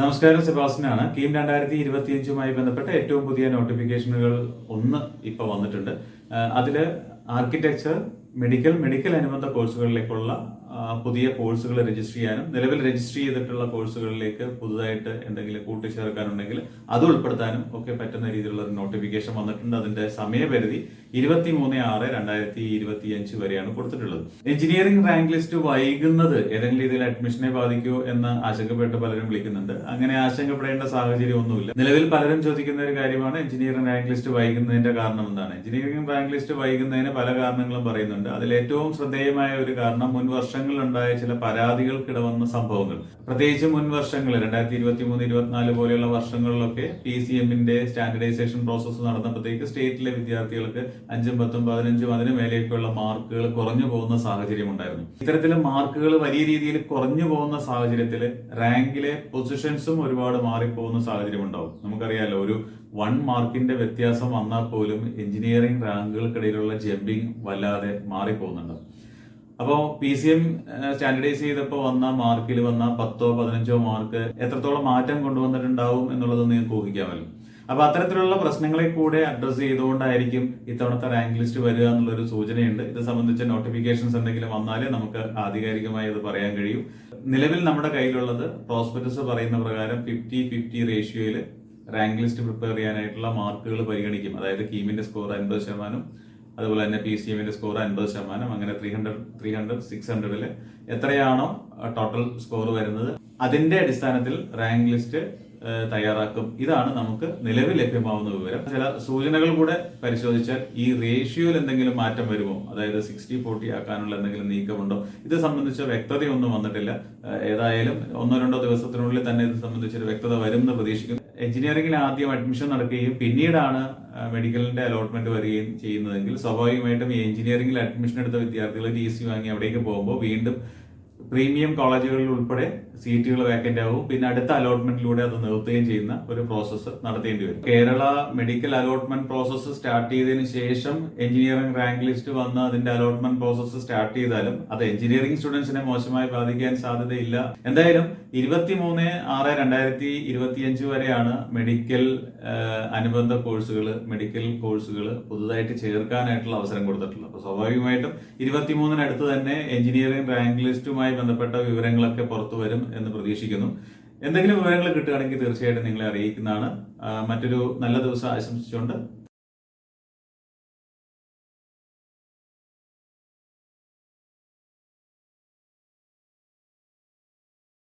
നമസ്കാരം സെബാസ്റ്റിനാണ്. കീം രണ്ടായിരത്തി ഇരുപത്തിയഞ്ചുമായി ബന്ധപ്പെട്ട ഏറ്റവും പുതിയ നോട്ടിഫിക്കേഷനുകൾ ഒന്ന് ഇപ്പോൾ വന്നിട്ടുണ്ട്. അതിൽ ആർക്കിടെക്ചർ മെഡിക്കൽ മെഡിക്കൽ അനുബന്ധ കോഴ്സുകളിലേക്കുള്ള പുതിയ കോഴ്സുകൾ രജിസ്റ്റർ ചെയ്യാനും നിലവിൽ രജിസ്റ്റർ ചെയ്തിട്ടുള്ള കോഴ്സുകളിലേക്ക് പുതുതായിട്ട് എന്തെങ്കിലും കൂട്ടിച്ചേർക്കാനുണ്ടെങ്കിൽ അത് ഉൾപ്പെടുത്താനും ഒക്കെ പറ്റുന്ന രീതിയിലുള്ള ഒരു നോട്ടിഫിക്കേഷൻ വന്നിട്ടുണ്ട്. അതിന്റെ സമയപരിധി ഇരുപത്തി മൂന്ന് ആറ് രണ്ടായിരത്തി ഇരുപത്തി അഞ്ച് വരെയാണ് കൊടുത്തിട്ടുള്ളത്. എഞ്ചിനീയറിംഗ് റാങ്ക് ലിസ്റ്റ് വൈകുന്നത് ഏതെങ്കിലും രീതിയിൽ അഡ്മിഷനെ ബാധിക്കുമോ എന്ന് ആശങ്കപ്പെട്ട് പലരും വിളിക്കുന്നുണ്ട്. അങ്ങനെ ആശങ്കപ്പെടേണ്ട സാഹചര്യം ഒന്നുമില്ല. നിലവിൽ പലരും ചോദിക്കുന്ന ഒരു കാര്യമാണ് എഞ്ചിനീയറിംഗ് റാങ്ക് ലിസ്റ്റ് വൈകുന്നതിന്റെ കാരണം എന്താണ് എഞ്ചിനീയറിംഗ് റാങ്ക് ലിസ്റ്റ് വൈകുന്നതിന് പല കാരണങ്ങളും പറയുന്നുണ്ട്. അതിൽ ഏറ്റവും ശ്രദ്ധേയമായ ഒരു കാരണം മുൻ വർഷങ്ങളിലുണ്ടായ ചില പരാതികൾക്കിട വന്ന സംഭവങ്ങൾ. പ്രത്യേകിച്ച് മുൻ വർഷങ്ങൾ രണ്ടായിരത്തി ഇരുപത്തി മൂന്ന് ഇരുപത്തിനാല് പോലെയുള്ള വർഷങ്ങളിലൊക്കെ പി സി എമ്മിന്റെ സ്റ്റാൻഡർഡൈസേഷൻ പ്രോസസ്സ് നടന്നപ്പോഴത്തേക്ക് സ്റ്റേറ്റിലെ വിദ്യാർത്ഥികൾക്ക് അഞ്ചും പത്തും പതിനഞ്ചും അതിന് മേലേക്കുള്ള മാർക്കുകൾ കുറഞ്ഞു പോകുന്ന സാഹചര്യം ഉണ്ടായിരുന്നു. ഇത്തരത്തിൽ മാർക്കുകൾ വലിയ രീതിയിൽ കുറഞ്ഞു പോകുന്ന സാഹചര്യത്തിൽ റാങ്കിലെ പൊസിഷൻസും ഒരുപാട് മാറിപ്പോകുന്ന സാഹചര്യം ഉണ്ടാവും. നമുക്കറിയാലോ ഒരു വൺ മാർക്കിന്റെ വ്യത്യാസം വന്നാൽ പോലും എഞ്ചിനീയറിംഗ് റാങ്കുകൾക്കിടയിലുള്ള ജമ്പിങ് വല്ലാതെ മാറിപ്പോകുന്നുണ്ട്. അപ്പോൾ പി സി എം സ്റ്റാൻഡർഡൈസ് ചെയ്തപ്പോൾ വന്ന മാർക്കിൽ വന്ന പത്തോ പതിനഞ്ചോ മാർക്ക് എത്രത്തോളം മാറ്റം കൊണ്ടുവന്നിട്ടുണ്ടാവും എന്നുള്ളത് നിങ്ങൾക്ക് ഊഹിക്കാമല്ലോ. അപ്പോൾ അത്തരത്തിലുള്ള പ്രശ്നങ്ങളെ കൂടെ അഡ്രസ്സ് ചെയ്തുകൊണ്ടായിരിക്കും ഇത്തവണത്തെ റാങ്ക് ലിസ്റ്റ് വരിക എന്നുള്ളൊരു സൂചനയുണ്ട്. ഇത് സംബന്ധിച്ച നോട്ടിഫിക്കേഷൻസ് എന്തെങ്കിലും വന്നാലേ നമുക്ക് ആധികാരികമായി അത് പറയാൻ കഴിയൂ. നിലവിൽ നമ്മുടെ കയ്യിലുള്ളത് പ്രോസ്പെക്ടസ് പറയുന്ന പ്രകാരം ഫിഫ്റ്റി ഫിഫ്റ്റി റേഷ്യോയിൽ റാങ്ക് ലിസ്റ്റ് പ്രിപ്പയർ ചെയ്യാനായിട്ടുള്ള മാർക്കുകൾ പരിഗണിക്കും. അതായത് കീമിന്റെ സ്കോർ അൻപത് ശതമാനം അതുപോലെ തന്നെ പി സി എമ്മിന്റെ സ്കോർ അൻപത് ശതമാനം അങ്ങനെ three hundred three hundred six ഹൺഡ്രഡിൽ എത്രയാണോ ടോട്ടൽ സ്കോർ വരുന്നത്. അതിന്റെ അടിസ്ഥാനത്തിൽ റാങ്ക് ലിസ്റ്റ് തയ്യാറാക്കും. ഇതാണ് നമുക്ക് നിലവിൽ ലഭ്യമാവുന്ന വിവരം. ചില സൂചനകൾ കൂടെ പരിശോധിച്ചാൽ ഈ റേഷ്യോയിൽ എന്തെങ്കിലും മാറ്റം വരുമോ? അതായത് സിക്സ്റ്റി ഫോർട്ടി ആക്കാനുള്ള എന്തെങ്കിലും നീക്കമുണ്ടോ? ഇത് സംബന്ധിച്ച വ്യക്തതയൊന്നും വന്നിട്ടില്ല. ഏതായാലും ഒന്നോ രണ്ടോ ദിവസത്തിനുള്ളിൽ തന്നെ ഇത് സംബന്ധിച്ചൊരു വ്യക്തത വരും എന്ന് പ്രതീക്ഷിക്കുന്നു. എഞ്ചിനീയറിംഗിൽ ആദ്യം അഡ്മിഷൻ നടക്കുകയും പിന്നീടാണ് മെഡിക്കലിന്റെ അലോട്ട്മെന്റ് വരികയും ചെയ്യുന്നതെങ്കിൽ സ്വാഭാവികമായിട്ടും ഈ എഞ്ചിനീയറിംഗിൽ അഡ്മിഷൻ എടുത്ത വിദ്യാർത്ഥികൾ ടി സി വാങ്ങി അവിടേക്ക് പോകുമ്പോൾ വീണ്ടും പ്രീമിയം കോളേജുകളിൽ ഉൾപ്പെടെ സീറ്റുകൾ വേക്കന്റ് ആവും. പിന്നെ അടുത്ത അലോട്ട്മെന്റിലൂടെ അത് നിർത്തുകയും ചെയ്യുന്ന ഒരു പ്രോസസ്സ് നടത്തേണ്ടി വരും. Kerala medical allotment process start ചെയ്തതിന് ശേഷം എഞ്ചിനീയറിംഗ് റാങ്ക് ലിസ്റ്റ് വന്ന് അതിന്റെ അലോട്ട്മെന്റ് പ്രോസസ്സ് സ്റ്റാർട്ട് ചെയ്താലും അത് എഞ്ചിനീയറിംഗ് സ്റ്റുഡൻസിനെ മോശമായി ബാധിക്കാൻ സാധ്യതയില്ല. എന്തായാലും ഇരുപത്തി മൂന്ന് ആറ് രണ്ടായിരത്തി ഇരുപത്തിയഞ്ച് വരെയാണ് മെഡിക്കൽ അനുബന്ധ കോഴ്സുകൾ മെഡിക്കൽ കോഴ്സുകൾ പുതുതായിട്ട് ചേർക്കാനായിട്ടുള്ള അവസരം കൊടുത്തിട്ടുള്ളത്. അപ്പോൾ സ്വാഭാവികമായിട്ടും ഇരുപത്തിമൂന്നിനടുത്ത് തന്നെ എഞ്ചിനീയറിംഗ് റാങ്ക് ലിസ്റ്റുമായി ബന്ധപ്പെട്ട വിവരങ്ങളൊക്കെ പുറത്തു വരും എന്ന് പ്രതീക്ഷിക്കുന്നു. എന്തെങ്കിലും വിവരങ്ങൾ കിട്ടുകയാണെങ്കിൽ തീർച്ചയായിട്ടും നിങ്ങളെ അറിയിക്കുന്നതാണ്. മറ്റൊരു നല്ല ദിവസം ആശംസിച്ചുകൊണ്ട്